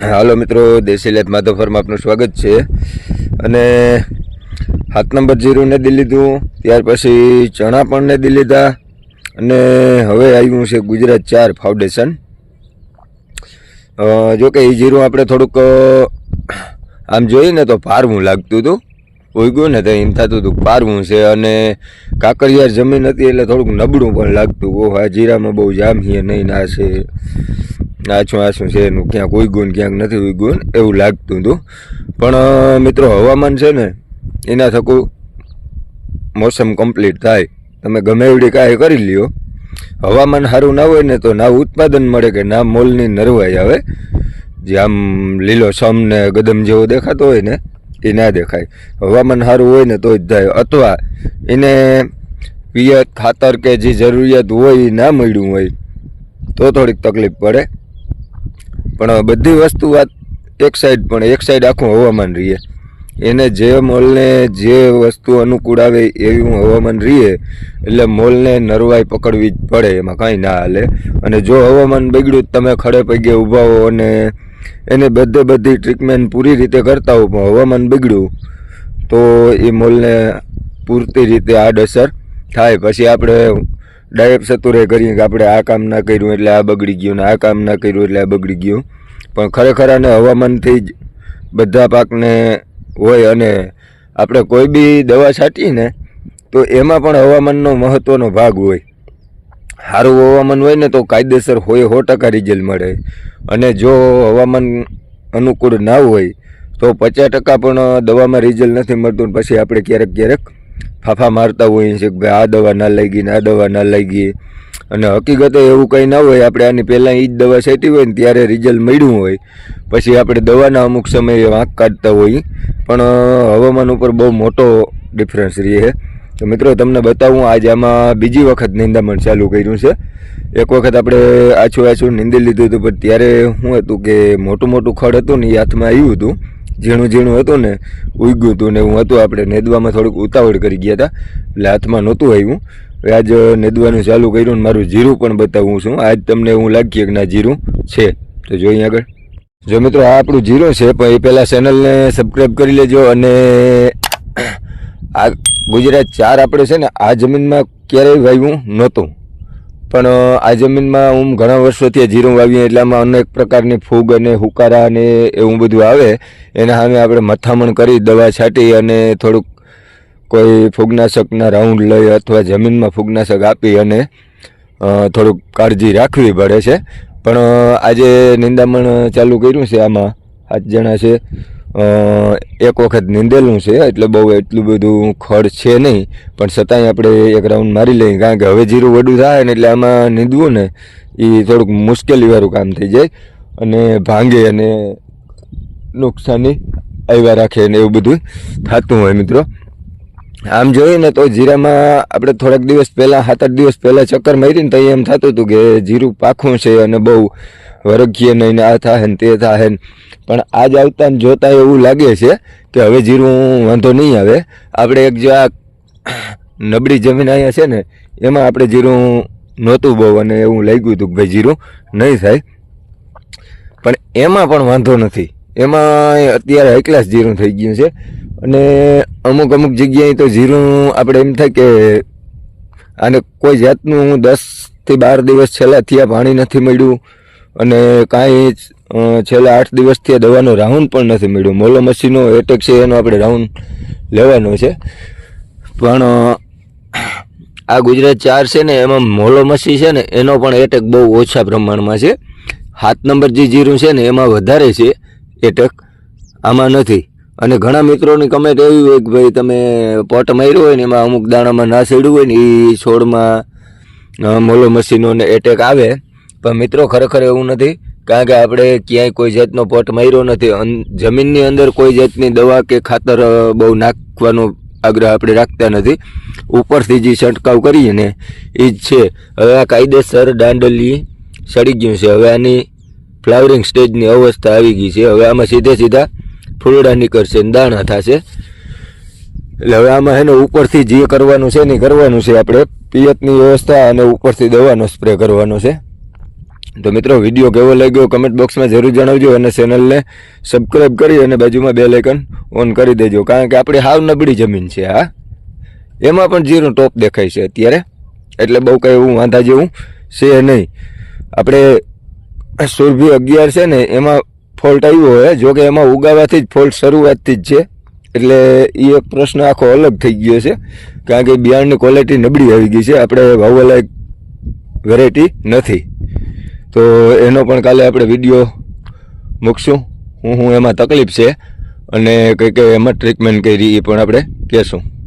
હાલો મિત્રો, દેશી લેત માધવ ફર્મ આપનું સ્વાગત છે. અને સાત નંબર જીરું દી લીધું, ત્યાર પછી ચણા પણ નથી લીધા, અને હવે આવ્યું છે ગુજરાત ચાર ફાઉન્ડેશન. જોકે એ જીરું આપણે થોડુંક આમ જોઈએ ને તો પારવું લાગતું હતું. ઉગ્યું ને તો એમ થતું હતું, પારવું છે અને કાકરિયાર જમીન હતી એટલે થોડુંક નબળું પણ લાગતું. ઓહ, આ જીરામાં બહુ જામ છે, નહીં ના છે આછું આછું છે એનું? ક્યાંક ઉગ્યું ક્યાંક નથી ઉગ્યું એવું લાગતું હતું. પણ મિત્રો, હવામાન છે ને, એના થકું મોસમ કમ્પ્લીટ થાય. તમે ગમે એવડી કાંઈ કરી લ્યો. હવામાન સારું ના હોય ને તો ના ઉત્પાદન મળે કે ના મોલની નરવાઈ આવે. જે આમ લીલો સમ ને ગદમ જેવો દેખાતો હોય ને, એ ના દેખાય. હવામાન સારું હોય ને તો જ થાય. અથવા એને પિયત, ખાતર કે જે જરૂરિયાત હોય એ ના મળ્યું હોય, તો થોડીક તકલીફ પડે. પણ બધી વસ્તુ વાત એક સાઈડ પણ, એક સાઈડ આખું હવામાન રહીએ. એને જે મોલને જે વસ્તુ અનુકૂળ આવે એવું હવામાન રહીએ, એટલે મોલને નરવાઈ પકડવી જ પડે, એમાં કાંઈ ના હાલે. અને જો હવામાન બગડ્યું તમે ખડે પગે ઊભા હો અને એને બધે બધી ટ્રીટમેન્ટ પૂરી રીતે કરતા હો, પણ હવામાન બગડ્યું તો એ મોલને પૂરતી રીતે આડઅસર થાય. પછી આપણે ડાયરેક્ટ સતુરે કરીએ કે આપણે આ કામ ના કર્યું એટલે આ બગડી ગયું ને આ કામ ના કર્યું એટલે આ બગડી ગયું. પણ ખરેખર આને હવામાનથી જ બધા પાકને હોય અને આપણે કોઈ બી દવા છાંટીએ ને, તો એમાં પણ હવામાનનો મહત્ત્વનો ભાગ હોય. સારું હવામાન હોય ને તો કાયદેસર હોય સો ટકા રિઝલ્ટ મળે. અને જો હવામાન અનુકૂળ ના હોય, તો પચાસ ટકા પણ દવામાં રિઝલ્ટ નથી મળતું પછી આપણે ક્યારેક ક્યારેક ફાફા મારતા હોઈએ છીએ કે ભાઈ આ દવા ના લાગી ને આ દવા ના લાગી. અને હકીકતે એવું કંઈ ના હોય, આપણે આની પહેલાં એ જ દવા છેટી હોય ને ત્યારે રિઝલ્ટ મળ્યું હોય. પછી આપણે દવાના અમુક સમયે વાંક કાઢતા હોઈએ પણ હવામાન ઉપર બહુ મોટો ડિફરન્સ રહે છે. તો મિત્રો, તમને બતાવું, આજે આમાં બીજી વખત નિંદામણ ચાલુ કર્યું છે. એક વખત આપણે આછું આછું નીંદી લીધું હતું, પણ ત્યારે શું હતું કે મોટું મોટું ખડ હતું ને એ હાથમાં આવ્યું હતું. ઝીણું ઝીણું હતું ને, ઉગ્યું હતું ને એવું હતું. આપણે નેદવામાં થોડુંક ઉતાવળ કરી ગયા હતા. એટલે હાથમાં નહોતું આવ્યું. આજ નેદવાનું ચાલુ કર્યું ને મારું જીરું પણ બતાવું છું. આજ તમને હું લાગીએ કે ના જીરું છે. તો જોઈએ આગળ. જો મિત્રો, આ આપણું જીરું છે, પણ એ પહેલાં ચેનલને સબસ્ક્રાઈબ કરી લેજો અને, આ ગુજરાત ચાર આપણે છે ને, આ જમીનમાં ક્યારેય વાવ્યું નહોતું. પણ આ જમીનમાં હું ઘણા વર્ષોથી જીરું વાવીએ, એટલે આમાં અનેક પ્રકારની ફૂગ અને હુકારા અને એવું બધું આવે. એના સામે આપણે મથામણ કરી, દવા છાંટી અને થોડુંક કોઈ ફૂગનાશકના રાઉન્ડ લઈ અથવા જમીનમાં ફૂગનાશક આપી અને થોડુંક કાળજી રાખવી પડે છે. પણ આજે નિંદામણ ચાલુ કર્યું છે આમાં. સાત જણા છે. એક વખત નીંદેલું છે, એટલે બહુ એટલું બધું ખડ છે નહીં. પણ છતાંય આપણે એક રાઉન્ડ મારી લઈએ, કારણ કે હવે જીરું વડું થાય ને એટલે આમાં નીંદવું ને એ થોડુંક મુશ્કેલીવાળું કામ થઈ જાય. અને ભાંગે અને નુકસાની આવ્યા રાખે ને એવું બધું થતું હોય મિત્રો. આમ જોઈએ ને તો જીરામાં આપણે થોડાક દિવસ પહેલાં સાત આઠ દિવસ પહેલાં ચક્કર મારીને તો એમ થતું હતું કે જીરું પાખું છે અને બહુ વરગીએ નહીં આ થાય ને તે થાય ને. પણ આજ આવતા જોતા એવું લાગે છે કે હવે જીરું વાંધો નહીં આવે. આપણે એક જો આ નબળી જમીન અહીંયા છે ને, એમાં આપણે જીરું નહોતું બહુ અને એવું લાગ્યું હતું કે ભાઈ જીરું નહીં થાય. પણ એમાં પણ વાંધો નથી. એમાં અત્યારે એકલાસ ક્લાસ જીરું થઈ ગયું છે. અને અમુક અમુક જગ્યાએ તો જીરું આપણે એમ થાય કે આને કોઈ જાતનું દસથી બાર દિવસ છેલ્લા થયા પાણી નથી મળ્યું અને કાંઈ છેલ્લા આઠ દિવસથી દવાનો રાઉન્ડ પણ નથી મળ્યું. મોલો મસીનો એટેક છે એનો આપણે રાઉન્ડ લેવાનો છે. પણ આ ગુજરાત ચાર છે ને, એમાં મોલો મસી છે ને, એનો પણ એટેક બહુ ઓછા પ્રમાણમાં છે. હાથ નંબર જે જીરું છે ને, એમાં વધારે છે એટેક આમાં નથી. અને ઘણા મિત્રોની કમેન્ટ એવી હોય કે ભાઈ તમે પોટ માર્યો હોય ને એમાં અમુક દાણામાં ના સડ્યું હોય ને એ છોડમાં મોલો મશીનોને એટેક આવે. પણ મિત્રો ખરેખર એવું નથી. કારણ કે આપણે ક્યાંય કોઈ જાતનો પોટ માર્યો નથી. જમીનની અંદર કોઈ જાતની દવા કે ખાતર બહુ નાખવાનો આગ્રહ આપણે રાખતા નથી. ઉપરથી જે છંટકાવ કરીએ ને એ જ છે. હવે આ કાયદેસર દાંડલી સડી ગયું છે. હવે આની ફ્લાવરિંગ સ્ટેજની અવસ્થા આવી ગઈ છે. હવે આમાં સીધે સીધા ફૂલડા નીકળશે ને દાણા થશે. એટલે હવે આમાં એને ઉપરથી જે કરવાનું છે ને કરવાનું છે. આપણે પિયતની વ્યવસ્થા અને ઉપરથી દવાનો સ્પ્રે કરવાનો છે. તો મિત્રો, વીડિયો કેવો લાગ્યો કમેન્ટ બોક્સમાં જરૂર જણાવજો અને ચેનલને સબસ્ક્રાઈબ કરી અને બાજુમાં બે લાઇકન ઓન કરી દેજો. કારણ કે આપણી હાવ નબળી જમીન છે, હા. એમાં પણ જીરું ટોપ દેખાય છે અત્યારે. એટલે બહુ કંઈ એવું વાંધા જેવું છે નહીં. આપણે સુરભી અગિયાર છે ને, એમાં ફોલ્ટ આવ્યો હોય જો કે એમાં ઉગાવાથી જ ફોલ્ટ શરૂઆતથી જ છે. એટલે એ એક પ્રશ્ન આખો અલગ થઈ ગયો છે. કારણ કે બિયારણની ક્વોલિટી નબળી આવી ગઈ છે. આપણે વાવવાલાયક વેરાયટી નથી. તો એનો પણ કાલે આપણે વીડિયો મૂકશું. હું હું એમાં તકલીફ છે. અને કંઈ કઈ એમાં ટ્રીટમેન્ટ કરી એ પણ આપણે કહેશું.